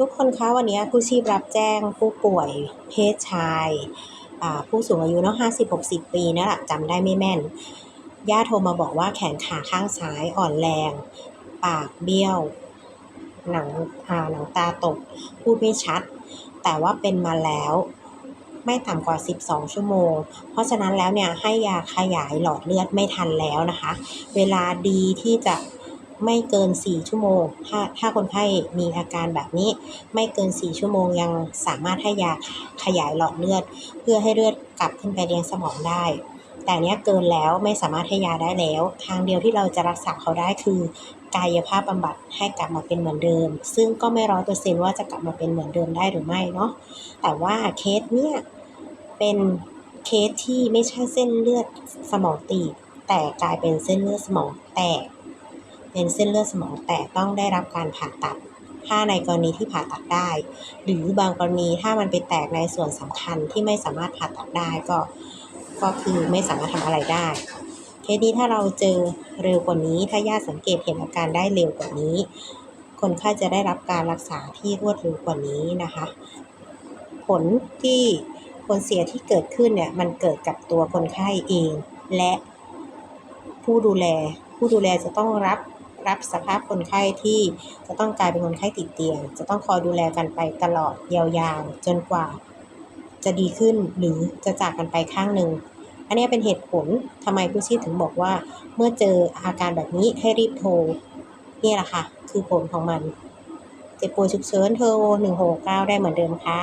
ทุกคนคะวันนี้ผู้ชีพรับแจ้งผู้ป่วยเพศชายผู้สูงอายุเนาะห้าสิบหกสิบปีนั่นแหละจำได้ไม่แม่นญาโทรมาบอกว่าแขนขาข้างซ้ายอ่อนแรง ปากเบี้ยว หนังหนังตาตก พูดไม่ชัด แต่ว่าเป็นมาแล้วไม่ต่ำกว่า 12 ชั่วโมง เพราะฉะนั้นแล้วเนี่ยให้ยาขยายหลอดเลือดไม่ทันแล้วนะคะ เวลาดีที่จะ ไม่เกิน 4 ชั่วโมง ถ้าถ้าคนไข้มีอาการแบบนี้ ไม่เกิน 4 ชั่วโมงยังสามารถให้ยาขยายหลอดเลือด เพื่อให้เลือดกลับขึ้นไปเลี้ยงสมองได้ แต่เนี้ยเกินแล้วไม่สามารถให้ยาได้แล้ว ทางเดียวที่เราจะรักษาเขาได้คือกายภาพบำบัดให้กลับมาเป็นเหมือนเดิม ซึ่งก็ไม่ร้อยเปอร์เซนต์ว่าจะกลับมาเป็นเหมือนเดิมได้หรือไม่เนาะแต่ว่าเคสเนี่ยเป็นเคสที่ไม่ใช่เส้นเลือดสมองตีบแต่กลายเป็นเส้นเลือดสมองแตก เป็นเส้นเลือดสมองแตกต้องได้รับการผ่าตัด ถ้าในกรณีที่ผ่าตัดได้ หรือบางกรณีถ้ามันไปแตกในส่วนสำคัญที่ไม่สามารถผ่าตัดได้ก็ก็คือไม่สามารถทำอะไรได้เคสนี้ถ้าเราเจอเร็วกว่านี้ ถ้าญาติสังเกตเห็นอาการได้เร็วกว่านี้ คนไข้จะได้รับการรักษาที่รวดเร็วกว่านี้นะคะ ผลที่ผลเสียที่เกิดขึ้นเนี่ยมันเกิดกับตัวคนไข้เอง และผู้ดูแล ผู้ดูแลจะต้องรับ รับสภาพคนไข้ที่จะต้องกลายเป็นคนไข้ติดเตียง จะต้องคอยดูแลกันไปตลอดยาวๆจนกว่า จะดีขึ้นหรือจะจากกันไปข้างหนึ่ง อันนี้เป็นเหตุผลทำไมผู้ชีพถึงบอกว่า เมื่อเจออาการแบบนี้ให้รีบโทรนี่แหละค่ะ คือผลของมัน เจ็บป่วยฉุกเฉินโทร169 ได้เหมือนเดิมค่ะ